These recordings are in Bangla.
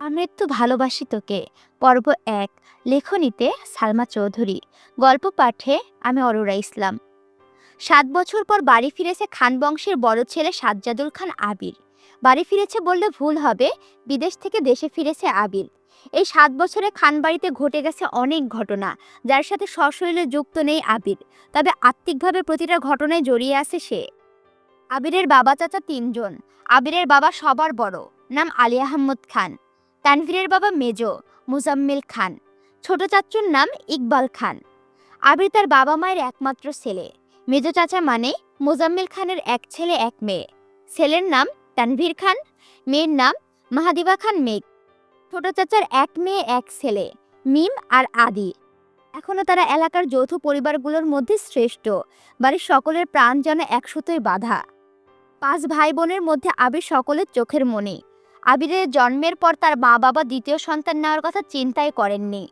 আমৃত্যু ভালোবাসি তোকে। পর্ব এক, লেখনীতে সালমা চৌধুরী। গল্প পাঠে আমি অরোরা ইসলাম। সাত বছর পর বাড়ি ফিরেছে খান বংশের বড় ছেলে সাজ্জাদুল খান আবির। বাড়ি ফিরেছে বললে ভুল হবে, বিদেশ থেকে দেশে ফিরেছে আবির। এই সাত বছরে খান বাড়িতে ঘটে গেছে অনেক ঘটনা, যার সাথে সশরীরে যুক্ত নেই আবির। তবে আত্মিকভাবে প্রতিটা ঘটনায় জড়িয়ে আছে সে। আবিরের বাবা চাচা তিনজন। আবিরের বাবা সবার বড়, নাম আলী আহমদ খান। তানভীরের বাবা মেজো মুজাম্মিল খান। ছোট চাচুর নাম ইকবাল খান। আবির তার বাবা মায়ের একমাত্র ছেলে। মেজো চাচা মানে মুজাম্মিল খানের এক ছেলে, এক মেয়ে। ছেলের নাম তানভীর খান, মেয়ের নাম মাহাদিবা খান মেঘ। ছোট চাচার এক মেয়ে, এক ছেলে, মিম আর আদি। এখনও তারা এলাকার যৌথ পরিবারগুলোর মধ্যে শ্রেষ্ঠ। বাড়ির সকলের প্রাণ যেন একসুতোয় বাধা। পাঁচ ভাই বোনের মধ্যে আবির সকলের চোখের মনি। আবিরের জন্মের পর তার মা বাবা দ্বিতীয় সন্তান নেওয়ার কথা চিন্তাই করেননি।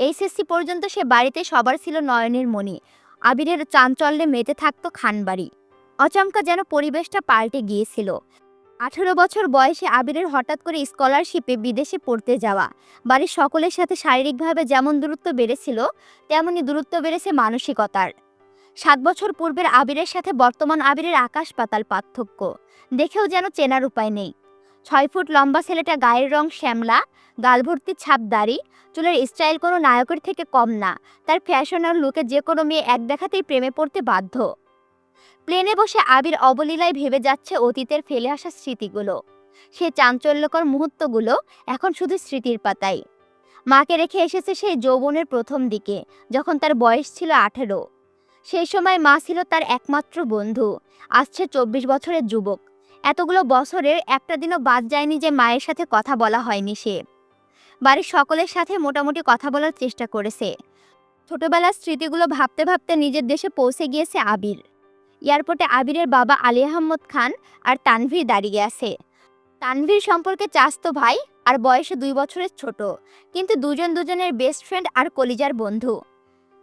এইচএসসি পর্যন্ত সে বাড়িতে সবার ছিল নয়নের মণি। আবিরের চাঞ্চল্যে মেতে থাকত খানবাড়ি। অচমকা যেন পরিবেশটা পাল্টে গিয়েছিল। আঠেরো বছর বয়সে আবিরের হঠাৎ করে স্কলারশিপে বিদেশে পড়তে যাওয়া, বাড়ির সকলের সাথে শারীরিকভাবে যেমন দূরত্ব বেড়েছিল তেমনই দূরত্ব বেড়েছে মানসিকতার। সাত বছর পূর্বের আবিরের সাথে বর্তমান আবিরের আকাশ পাতাল পার্থক্য। দেখেও যেন চেনার উপায় নেই। ছয় ফুট লম্বা ছেলেটা গায়ের রং শ্যামলা, গালভর্তি ছাপ দাড়ি, চুলের স্টাইল কোনো নায়কের থেকে কম না। তার ফ্যাশন আর লুকে যে কোনো মেয়ে এক দেখাতেই প্রেমে পড়তে বাধ্য। প্লেনে বসে আবির অবলীলায় ভেবে যাচ্ছে অতীতের ফেলে আসা স্মৃতিগুলো। সে চাঞ্চল্যকর মুহূর্তগুলো এখন শুধু স্মৃতির পাতায়। মাকে রেখে এসেছে সেই যৌবনের প্রথম দিকে, যখন তার বয়স ছিল আঠেরো। সেই সময় মা ছিল তার একমাত্র বন্ধু। আসছে চব্বিশ বছরের যুবক। এতগুলো বছরের একটা দিনও বাদ যায়নি যে মায়ের সাথে কথা বলা হয়নি সে। বাড়ির সকলের সাথে মোটামুটি কথা বলার চেষ্টা করেছে। ছোটবেলার স্মৃতিগুলো ভাবতে ভাবতে নিজের দেশে পৌঁছে গিয়েছে আবির। এয়ারপোর্টে আবিরের বাবা আলী আহমদ খান আর তানভীর দাঁড়িয়ে আছে। তানভীর সম্পর্কে চাস্তো ভাই, আর বয়সে দুই বছরের ছোট, কিন্তু দুজন দুজনের বেস্ট ফ্রেন্ড আর কলিজার বন্ধু।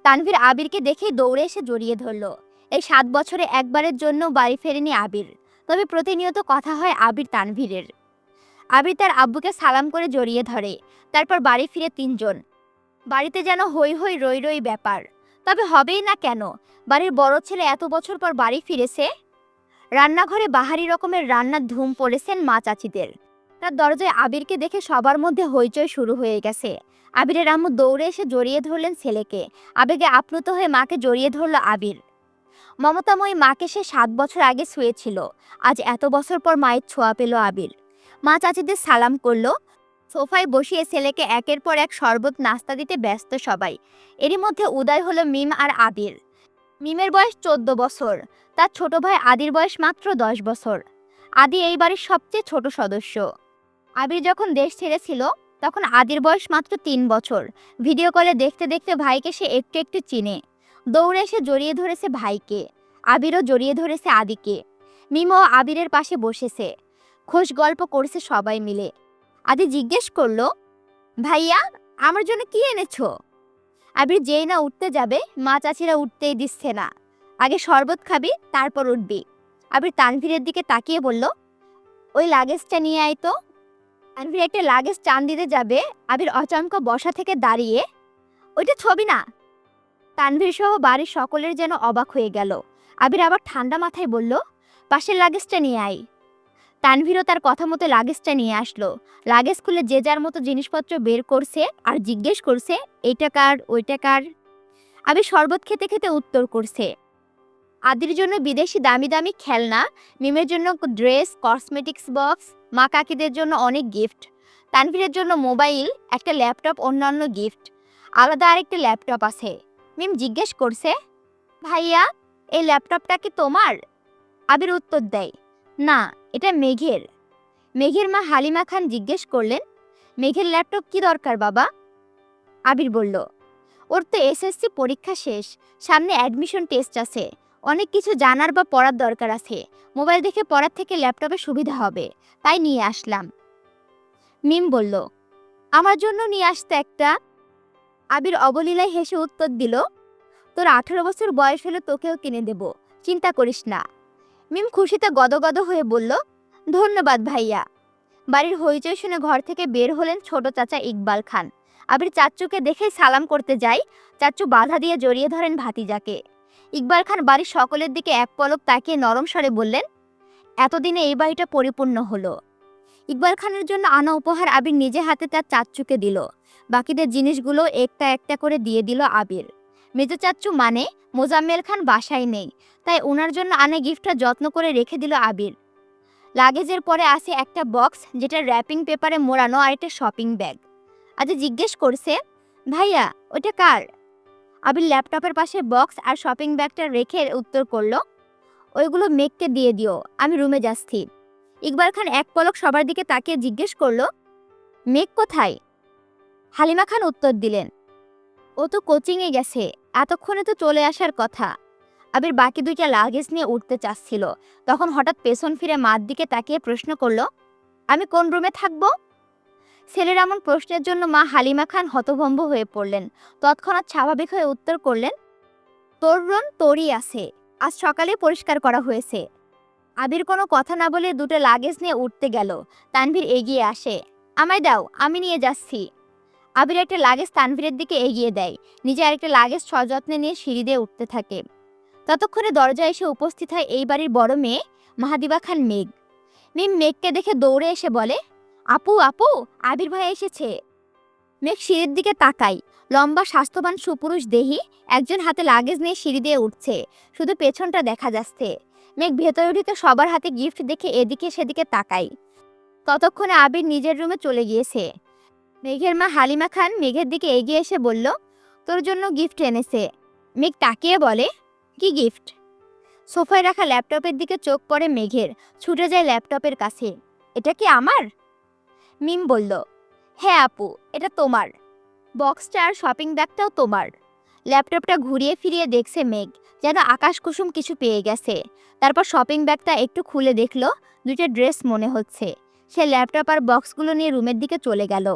তানভীর আবিরকে দেখেই দৌড়ে এসে জড়িয়ে ধরলো। এই সাত বছরে একবারের জন্য বাড়ি ফেরেনি আবির। তবে প্রতিনিয়ত কথা হয় আবির তানভীরের। আবির তার আব্বুকে সালাম করে জড়িয়ে ধরে, তারপর বাড়ি ফিরে তিনজন। বাড়িতে যেন হই হই রই রই ব্যাপার। তবে হবেই না কেন? বাড়ির বড় ছেলে এত বছর পর বাড়ি ফিরেছে? রান্নাঘরে বাহারি রকমের রান্নার ধুম পড়েছেন মা চাচিদের। তার দরজায় আবিরকে দেখে সবার মধ্যে হইচই শুরু হয়ে গেছে। আবিরের আম্মু দৌড়ে এসে জড়িয়ে ধরলেন ছেলেকে। আবেগে আপ্লুত হয়ে মাকে জড়িয়ে ধরল আবির। মমতাময়ী মাকে সে সাত বছর আগে শুয়েছিল আজ এত বছর পর মায়ের ছোঁয়া পেল আবির। মা চাচিদের সালাম করল, সোফায় বসিয়ে ছেলেকে একের পর এক শরবত নাস্তা দিতে ব্যস্ত সবাই। এরই মধ্যে উদয় হলো মিম আর আবির। মিমের বয়স চোদ্দ বছর, তার ছোট ভাই আদির বয়স মাত্র দশ বছর। আদি এই বাড়ির সবচেয়ে ছোট সদস্য। আবির যখন দেশ ছেড়েছিল, তখন আদির বয়স মাত্র তিন বছর। ভিডিও কলে দেখতে দেখতে ভাইকে সে একটু একটু চিনে। দৌড়ে এসে জড়িয়ে ধরেছে ভাইকে। আবিরও জড়িয়ে ধরেছে আদিকে। মিমো আবিরের পাশে বসেছে। খোশ গল্প করছে সবাই মিলে। আদি জিজ্ঞেস করল, ভাইয়া, আমার জন্য কি এনেছো? আবির যেই না উঠতে যাবে, মা চাচিরা উঠতেই দিচ্ছে না। আগে শরবত খাবি, তারপর উঠবি। আবির তানভীরের দিকে তাকিয়ে বলল, ওই লাগেজটা নিয়ে আয় তো। তানভীর একটা লাগেজ টান দিতে যাবে, আবির অচমকা বসা থেকে দাঁড়িয়ে, ওইটা ছবি না তানভীর সহ বাড়ির সকলের যেন অবাক হয়ে গেল। আবির আবার ঠান্ডা মাথায় বলল, পাশের লাগেজটা নিয়ে আয়। তানভীরও তার কথা মতো লাগেজটা নিয়ে আসলো। লাগেজ খুলে যে যার মতো জিনিসপত্র বের করছে আর জিজ্ঞেস করছে, এইটা কার, ওইটা কার? আবির শরবত খেতে খেতে উত্তর করছে, আদির জন্য বিদেশি দামি দামি খেলনা মিমের জন্য ড্রেস, কসমেটিক্স বক্স, মা কাকিদের জন্য অনেক গিফট, তানভীরের জন্য মোবাইল, একটা ল্যাপটপ, অন্যান্য গিফট, আলাদা আরেকটা ল্যাপটপ আছে। মিম জিজ্ঞেস করছে, ভাইয়া, এই ল্যাপটপটা কি তোমার? আবির উত্তর দেয়, না, এটা মেঘের। মেঘের মা হালিমা খান জিজ্ঞেস করলেন, মেঘের ল্যাপটপ কি দরকার বাবা? আবির বলল, ওর তো এসএসসি পরীক্ষা শেষ, সামনে অ্যাডমিশন টেস্ট আছে, অনেক কিছু জানার বা পড়ার দরকার আছে, মোবাইল দেখে পড়ার থেকে ল্যাপটপে সুবিধা হবে, তাই নিয়ে আসলাম। মিম বলল, আমার জন্য নিয়ে আসতে একটা আবির অবলীলায় হেসে উত্তর দিল, তোর আঠারো বছর বয়স হলে তোকেও কিনে দেব, চিন্তা করিস না। মিম খুশিতে গদগদ হয়ে বলল, ধন্যবাদ ভাইয়া। বাড়ির হইচই শুনে ঘর থেকে বের হলেন ছোট চাচা ইকবাল খান। আবির চাচ্চুকে দেখেই সালাম করতে যাই চাচ্চু বাধা দিয়ে জড়িয়ে ধরেন ভাতিজাকে। ইকবাল খান বাড়ির সকলের দিকে এক পলক তাকিয়ে নরম স্বরে বললেন, এতদিনে এই বাড়িটা পরিপূর্ণ হলো। ইকবাল খানের জন্য আনা উপহার আবির নিজে হাতে তার চাচ্চুকে দিল। বাকিদের জিনিসগুলো একটা একটা করে দিয়ে দিল আবির। মেজো চাচ্চু মানে মোজাম্মেল খান বাসায় নেই, তাই ওনার জন্য আনে গিফটটা যত্ন করে রেখে দিল আবির। লাগেজের পরে আসে একটা বক্স, যেটা র্যাপিং পেপারে মোড়ানো আর একটা শপিং ব্যাগ। আজ জিজ্ঞেস করছে, ভাইয়া ওটা কার? আবির ল্যাপটপের পাশে বক্স আর শপিং ব্যাগটা রেখে উত্তর করল, ওইগুলো মেঘকে দিয়ে দিও, আমি রুমে যাচ্ছি। ইকবাল খান এক পলক সবার দিকে তাকিয়ে জিজ্ঞেস করল, মেঘ কোথায়? হালিমা খান উত্তর দিলেন, ও তো কোচিংয়ে গেছে, এতক্ষণে তো চলে আসার কথা। আবির বাকি দুইটা লাগেজ নিয়ে উঠতে চাচ্ছিল। তখন হঠাৎ পেছন ফিরে মার দিকে তাকিয়ে প্রশ্ন করল, আমি কোন রুমে থাকব? ছেলের এমন প্রশ্নের জন্য মা হালিমা খান হতভম্ব হয়ে পড়লেন। তৎক্ষণাৎ স্বাভাবিক হয়ে উত্তর করলেন, তোর রুম তোরই আছে, আজ সকালে পরিষ্কার করা হয়েছে। আবির কোনো কথা না বলে দুটো লাগেজ নিয়ে উঠতে গেল। তানভীর এগিয়ে আসে। আমায় দাও, আমি নিয়ে যাচ্ছি। আবির একটা লাগেজ তানভীরের দিকে এগিয়ে দেয়। নিজে আরেকটা লাগেজ সযত্নে নিয়ে সিঁড়ি দিয়ে উঠতে থাকে। ততক্ষণে দরজায় এসে উপস্থিত হয় এই বাড়ির বড় মেয়ে, মাহাদিবা খান মেঘ। মিম মেঘকে দেখে দৌড়ে এসে বলে, আপু আপু, আবির ভাই এসেছে। মেঘ সিঁড়ির দিকে তাকাই লম্বা, স্বাস্থ্যবান সুপুরুষ দেহি একজন হাতে লাগেজ নিয়ে সিঁড়ি দিয়ে উঠছে। শুধু পেছনটা দেখা যাচ্ছে। মেঘ ভেতরে ঢুকে সবার হাতে গিফট দেখে এদিকে সেদিকে তাকাই ততক্ষণে আবির নিজের রুমে চলে গিয়েছে। মেঘের মা হালিমা খান মেঘের দিকে এগিয়ে এসে বলল, তোর জন্য গিফট এনেছে। মেঘ তাকিয়ে বলে, কি গিফট সোফায় রাখা ল্যাপটপের দিকে চোখ পড়ে মেঘের, ছুটে যায় ল্যাপটপের কাছে। এটা কি আমার? মিম বলল হ্যাঁ আপু, এটা তোমার। বক্সটা আর শপিং ব্যাগটাও তোমার। ল্যাপটপটা ঘুরিয়ে ফিরিয়ে দেখছে মেঘ, যেন আকাশ কুসুম কিছু পেয়ে গেছে। তারপর শপিং ব্যাগটা একটু খুলে দেখল, দুইটা ড্রেস মনে হচ্ছে। সে ল্যাপটপ আর বক্সগুলো নিয়ে রুমের দিকে চলে গেল।